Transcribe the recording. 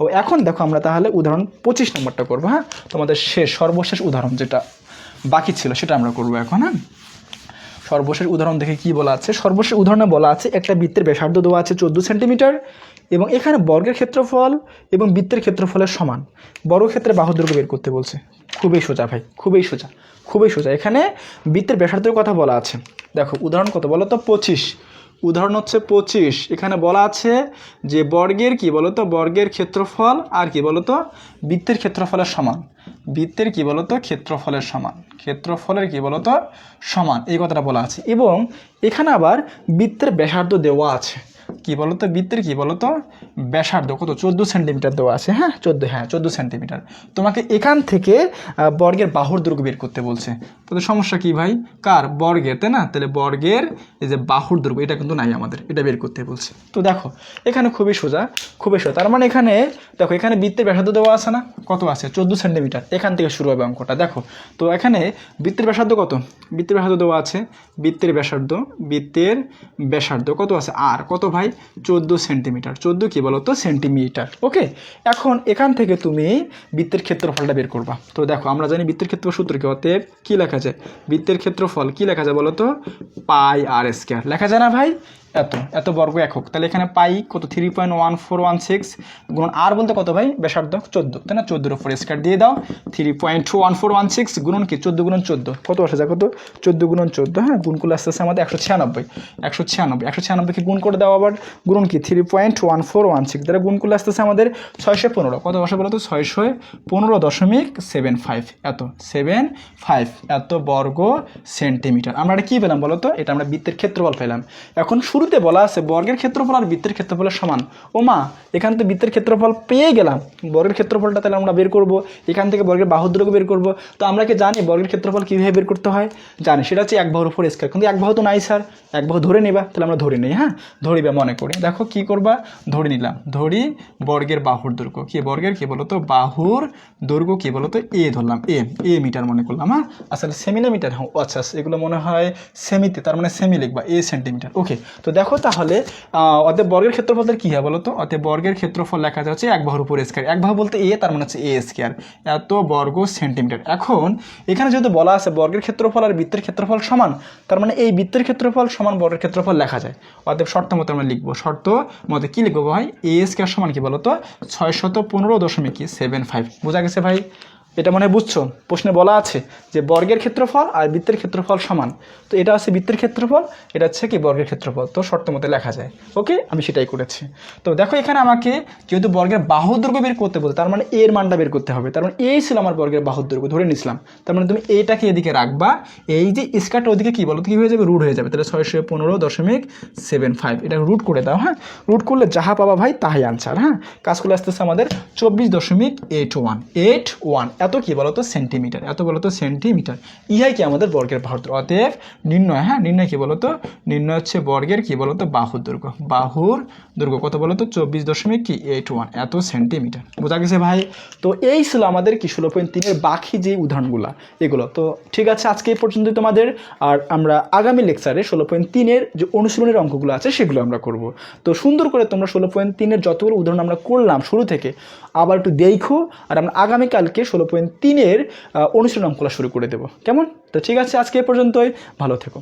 ও এখন দেখো আমরা তাহলে উদাহরণ পঁচিশ নম্বরটা করব হ্যাঁ? তোমাদের শেষ সর্বশেষ উদাহরণ যেটা বাকি ছিল, সেটা আমরা করব এখন হ্যাঁ? সর্বশেষ উদাহরণ দেখে কি বলা আছে? সর্বশেষ উদাহরণে বলা আছে, একটা বৃত্তের ব্যাসার্ধ দেওয়া আছে চোদ্দ সেন্টিমিটার এবং এখানে বর্গের ক্ষেত্রফল এবং বৃত্তের ক্ষেত্রফলের সমান। বর্গক্ষেত্রে বাহু দৈর্ঘ্য বের করতে বলছে। খুবই সোজা ভাই, খুবই সোজা খুবই সোজা। এখানে বৃত্তের ব্যাসার্ধের কথা বলা আছে। দেখো, উদাহরণ কত বলো তো পঁচিশ। উদাহরণ হচ্ছে পঁচিশ। এখানে বলা আছে যে বর্গের কি বলতো? বর্গের ক্ষেত্রফল আর কি বলতো? বৃত্তের ক্ষেত্রফলের সমান। বৃত্তের কি বলতো? ক্ষেত্রফলের সমান। ক্ষেত্রফলের কি বলতো? সমান। এই কথাটা বলা আছে। এবং এখানে আবার বৃত্তের ব্যাসার্ধ দেওয়া আছে। কি বলতো? বৃত্তের কি বলতো? ব্যাসার্ধ। কত? চোদ্দ সেন্টিমিটার দেওয়া আছে হ্যাঁ? চোদ্দ হ্যাঁ চোদ্দ সেন্টিমিটার। তোমাকে এখান থেকে বর্গের বাহুর দৈর্ঘ্য বের করতে বলছে। তাহলে সমস্যা কি ভাই? কার? বর্গের, তাই না? তাহলে বর্গের এই যে বাহুর দৈর্ঘ্য এটা কিন্তু নাই আমাদের। এটা বের করতে বলছে। তো দেখো, এখানে খুবই সোজা খুবই সোজা। তার মানে এখানে, দেখো, এখানে বৃত্তের ব্যাসার্ধ দেওয়া আছে না? কত আছে? চোদ্দ সেন্টিমিটার। এখান থেকে শুরু হবে অঙ্কটা। দেখো, তো এখানে বৃত্তের ব্যাসার্ধ কত? বৃত্তের ব্যাসার্ধ দেওয়া আছে, বৃত্তের ব্যাসার্ধ বৃত্তের ব্যাসার্ধ কত আছে? আর কত ভাই? চোদ্দ সেন্টিমিটার। চোদ্দ কি বলো তো সেন্টিমিটার। ওকে? এখন এখান থেকে তুমি বৃত্তের ক্ষেত্রফলটা বের করবা। তো দেখো, আমরা জানি বৃত্তের ক্ষেত্র সূত্র কি? অতএব কী লেখা যায়? বৃত্তের ক্ষেত্রফল কী লেখা যায় বলো তো পাই আর স্কোয়ার। লেখা যায় না ভাই? এত এত বর্গ একক। তাহলে এখানে পাই কত? Three point one four one six গুণন আর বলতে কত ভাই? ব্যাসার্ধ চোদ্দ। তাই না? চোদ্দোর উপর স্কোয়ার দিয়ে দাও। Three point two one four one six গুণন কি? চোদ্দ গুণন চোদ্দ। কত আসে যা কত? চোদ্দ গুণন চোদ্দ হ্যাঁ? গুণ করলে আস্তে আস্তে আমাদের একশো ছিয়ানব্বই। একশো ছিয়ানব্বই। একশো ছিয়ানব্বইকে গুণ করে দাও আবার। গুণন কি? Three point one four one six দ্বারা গুণ করলে আস্তে আস্তে আমাদের ছয়শো পনেরো। কত বসে বলো তো? ছয়শো পনেরো দশমিক সেভেন ফাইভ। এত, সেভেন ফাইভ। এত বর্গ সেন্টিমিটার। আমরা এটা কী পেলাম বলো তো? এটা আমরা বৃত্তের ক্ষেত্রফল পেলাম। এখন শুরুতে বলা আছে বর্গের ক্ষেত্রফল আর বৃত্তের ক্ষেত্রফলের সমান। ওমা এখানে তো বৃত্তের ক্ষেত্রফল পেয়ে গেলাম। বর্গের ক্ষেত্রফলটা তাহলে আমরা বের করব। এখান থেকে বর্গের বাহুদ্রকে বের করব। তো আমরা কি জানি বর্গের ক্ষেত্রফল কীভাবে বের করতে হয়? জানি সেটা হচ্ছে এক বাহুর উপর স্কোয়ার কিন্তু এক বাহু তো নাই স্যার এক বাহু ধরে নিবা তাহলে আমরা ধরে নিই হ্যাঁ? ধরিবা মনে করি। দেখো কি করবা? ধরে নিলাম। ধরি বর্গের বাহুর দৈর্ঘ্য। কি বর্গের? কি বলতো? বাহুর দৈর্ঘ্য কি বলতো? এ ধরলাম এ এ মিটার মনে করলাম হ্যাঁ? আসলে সেমি না মিটার হ্যাঁ আচ্ছা আচ্ছা, এগুলো মনে হয় সেমিতে তার মানে সেমি লিখবা এ সেন্টিমিটার। ওকে তো দেখো তাহলে অতএব বর্গের ক্ষেত্রফল কী হয় বলো তো অতএব বর্গের ক্ষেত্রফল লেখা যাচ্ছে এক বাহুর উপর স্কোয়ার এক বাহু বলতে এ তার মানে হচ্ছে এ স্কোয়ার এত বর্গ সেন্টিমিটার এখন, এখানে যেহেতু বলা আছে বর্গের ক্ষেত্রফল আর বৃত্তের ক্ষেত্রফল সমান, তার মানে এই বৃত্তের ক্ষেত্রফল সমান বর্গের ক্ষেত্রফল লেখা যায়। অতএব শর্ত মতো আমরা লিখব। শর্ত মতে কী লিখব ভাই? এ স্কোয়ার সমান কি বলতো? ছয়শত ছয় শত পনেরো দশমিক সেভেন ফাইভ বোঝা গেছে ভাই? এটা মনে বুঝছ? প্রশ্নে বলা আছে যে বর্গের ক্ষেত্রফল আর বৃত্তের ক্ষেত্রফল সমান। তো এটা হচ্ছে বৃত্তের ক্ষেত্রফল, এটা হচ্ছে কি বর্গের ক্ষেত্রফল? তো শর্ত মতে লেখা যায়। ওকে? আমি সেটাই করেছি। তো দেখো এখানে আমাকে যেহেতু বর্গের বাহু দৈর্ঘ্য বের করতে বলতে তার মানে এর মানটা বের করতে হবে। তার মানে এই ছিল আমার বর্গের বাহু দৈর্ঘ্য ধরে নিছিলাম। তার মানে তুমি এইটাকে এদিকে রাখবা, এই যে স্কারটা ওদিকে কী বলো কি হয়ে যাবে? রুট হয়ে যাবে। তাহলে ছয়শো পনেরো দশমিক সেভেন ফাইভ এটা রুট করে দাও হ্যাঁ? রুট করলে যাহা পাবা ভাই তাহাই আনসার হ্যাঁ? কাজ করলে আসতেছে আমাদের চব্বিশ দশমিক এইট ওয়ান এইট ওয়ান এত কি বলতো? সেন্টিমিটার এত বলতো সেন্টিমিটার ইহাই কি আমাদের বর্গের বাহুর দৈর্ঘ্য অতএব নির্ণয় হ্যাঁ? নির্ণয় কি বলতো? নির্ণয় হচ্ছে বর্গের কি বলতো? বাহুর দুর্গ বাহুর দুর্গ কত বলতো? চব্বিশ দশমিক কি? Eight one. এত সেন্টিমিটার বোঝা গেছে ভাই? তো এই ছিল আমাদের কি ষোলো পয়েন্ট তিনের বাকি যে উদাহরণগুলো, এগুলো। তো ঠিক আছে, আজকে এই পর্যন্ত তোমাদের। আর আমরা আগামী লেকচারে ষোলো পয়েন্ট তিনের যে অনুশীলনের অঙ্কগুলো আছে, সেগুলো আমরা করব। তো সুন্দর করে তোমরা ষোলো পয়েন্ট তিনের যতগুলো উদাহরণ আমরা করলাম শুরু থেকে, আবার একটু দেখো। আর আমরা আগামীকালকে ষোলো পয়েন্ট তিনের অনুশীলন খোলা শুরু করে দেবো। কেমন? তো ঠিক আছে, আজকে এ পর্যন্তই। ভালো থেকো।